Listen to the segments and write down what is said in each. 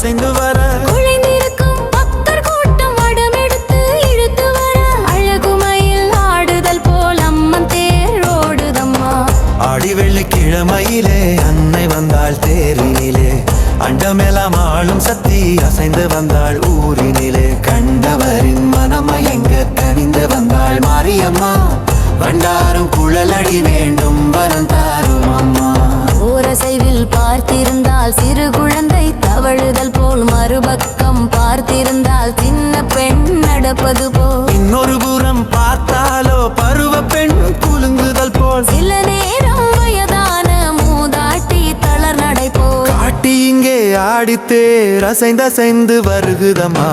அசைந்து வர. குழைந்திருக்கும் பக்தர் கூட்டம் வடமெடுத்து இழுத்து வர. அழகுமயில் ஆடுதல் போல் அம்மன் தேரோடுதம்மா ஆடி வெள்ளிக்கிழமையிலே அன்னை வந்தாள் தேரினிலே. அண்டமெல்லாம் ஆளும் சக்தி அசைந்து வந்தாள் ஊரினிலே. கண்டவரின் மனமயங்க கனிந்து வந்தாள் மாரியம்மா. வண்டாரும் குழலடி வேண்டும் வரம் தாரும் அம்மா ஓரசைவில் பார்த்திருந்தால் சிறு குழந்தை தவழுதல் போல் மறுபக்கம் பார்த்திருந்தால் சின்ன பெண் நடப்பது போல். இன்னொரு புறம் பார்த்தாலோ பருவ பெண் குலுங்குதல் போல். சில நேரம் வயதான மூதாட்டி தளர் நடை போல் காட்டி இங்கே ஆடித்தேர் அசைந்தசைந்து வருகுதம்மா.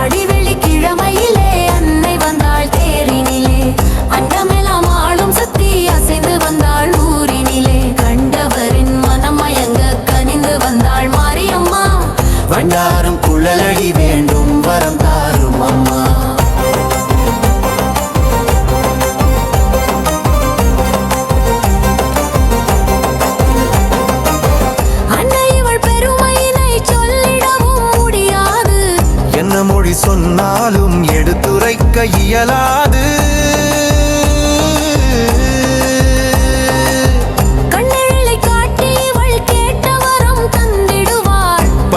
அடிவெளி கிழமையிலே வண்டாரும் குழலடி வேண்டும் வரம் தாரும் அம்மா. அன்னை இவள் பெருமையினை சொல்லிடவும் முடியாது. என்ன மொழி சொன்னாலும் எடுத்துரைக்க இயலாது.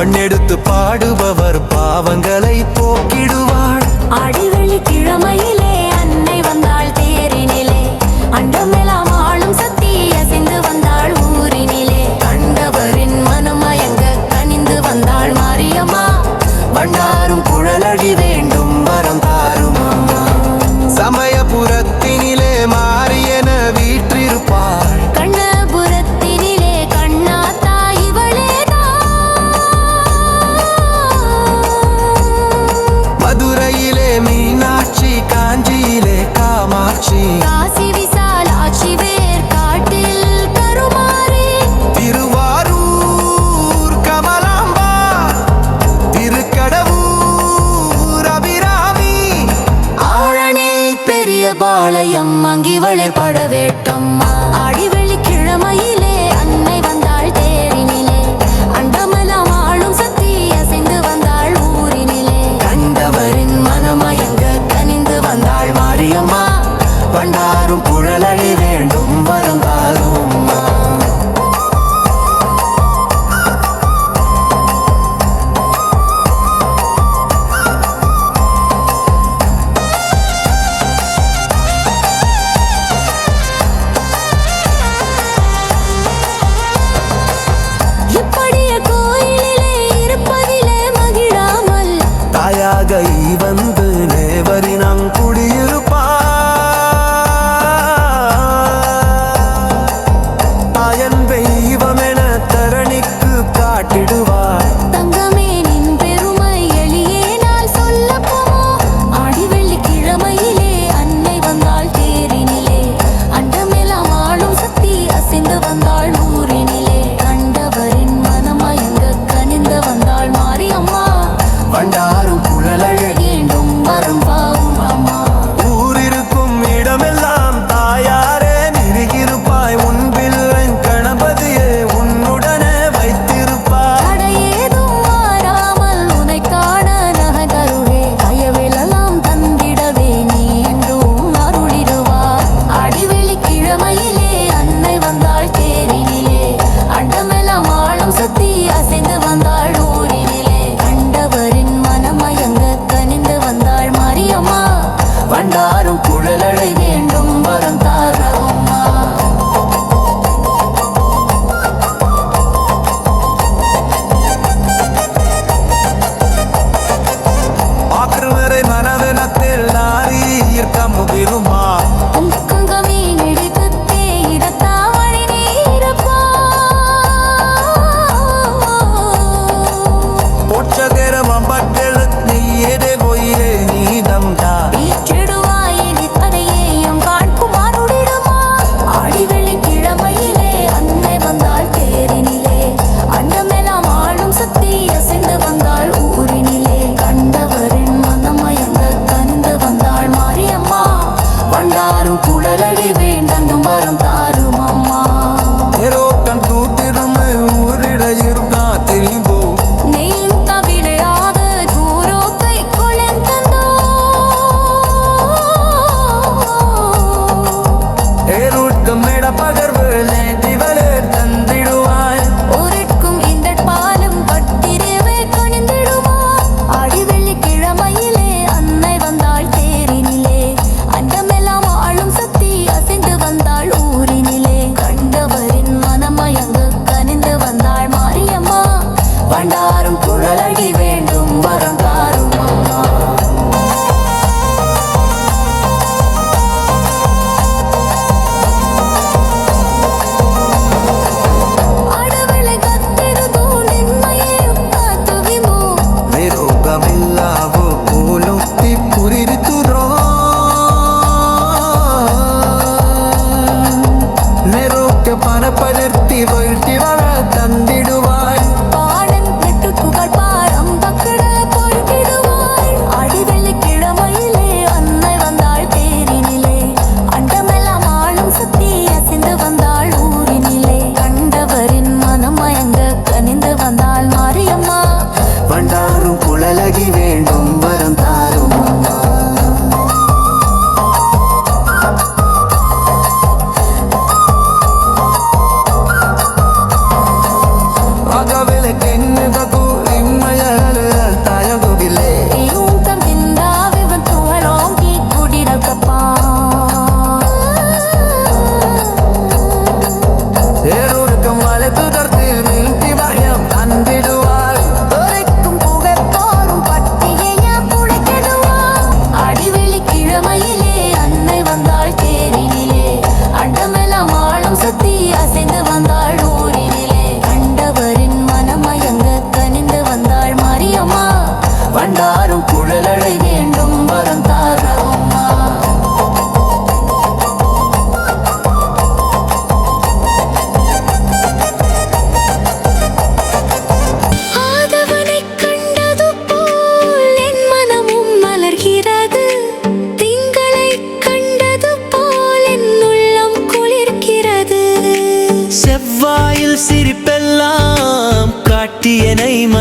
பண்ணெடுத்து பாடுபவர் பாவங்களை போக்கிடுவார். அடிவழி கிழ Marmara.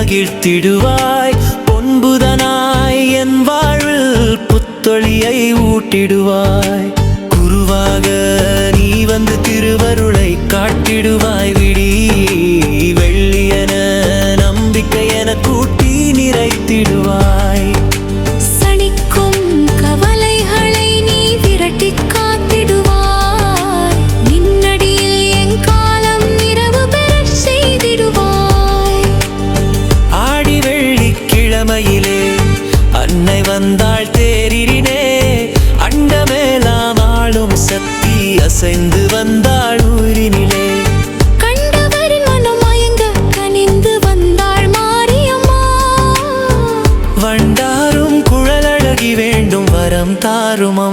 மகிழ்த்திடுவாய் பொன்புதனாய் என் வாழ்வில் புத்தொழியை ஊட்டிடுவாய். குருவாக நீ வந்து திருவருளை காட்டிடுவாய். Yaruma